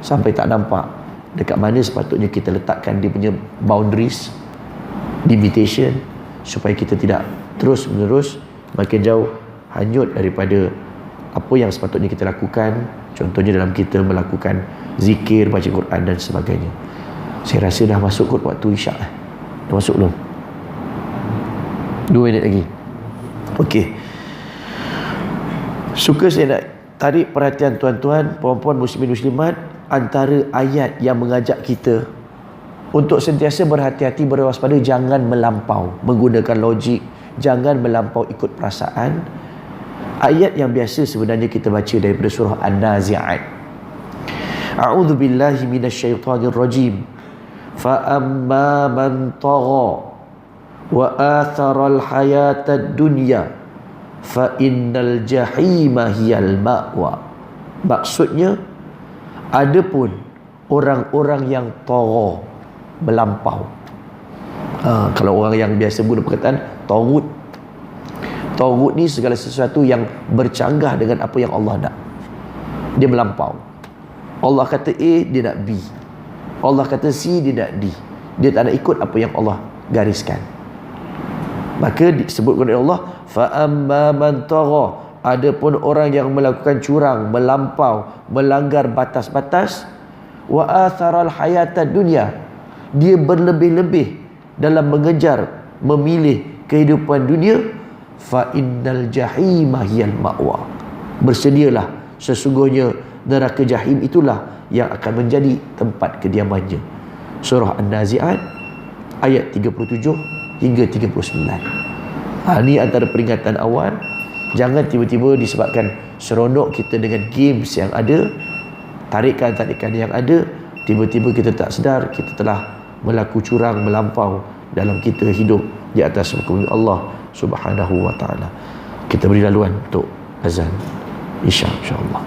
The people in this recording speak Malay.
sampai tak nampak dekat mana sepatutnya kita letakkan dia punya boundaries limitation supaya kita tidak terus menerus makin jauh hanyut daripada apa yang sepatutnya kita lakukan contohnya dalam kita melakukan zikir baca Quran dan sebagainya saya rasa dah masuk kot waktu isyak eh. dah masuk belum dua minit lagi Okey. Suka saya nak tarik perhatian tuan-tuan, puan-puan muslimin muslimat antara ayat yang mengajak kita untuk sentiasa berhati-hati berwaspada jangan melampau menggunakan logik, jangan melampau ikut perasaan. Ayat yang biasa sebenarnya kita baca daripada surah An-Nazi'at. A'udzu billahi minasyaitonir rajim. Fa amma man tagha wa atharal hayatad dunya fa innal jahima hiyal ma'wa maksudnya adapun orang-orang yang tara melampau. Ha, kalau orang yang biasa guna perkataan tawud tawud ni segala sesuatu yang bercanggah dengan apa yang Allah nak. Dia melampau. Allah kata A dia nak B. Allah kata C dia nak D. Dia tak nak ikut apa yang Allah gariskan. Maka disebutkan oleh Allah amma man tagha adapun orang yang melakukan curang melampau melanggar batas-batas wa atharal hayatad dunya dia berlebih-lebih dalam mengejar memilih kehidupan dunia fa innal jahima hiyal ma'wa. Bersedialah sesungguhnya neraka jahim itulah yang akan menjadi tempat kediamannya. Surah an-naziat ayat 37 hingga 39 ha, ni antara peringatan awal jangan tiba-tiba disebabkan seronok kita dengan games yang ada tarikan-tarikan yang ada tiba-tiba kita tak sedar kita telah melaku curang melampau dalam kita hidup di atas hukum Allah subhanahu wa ta'ala. Kita beri laluan untuk azan insyaAllah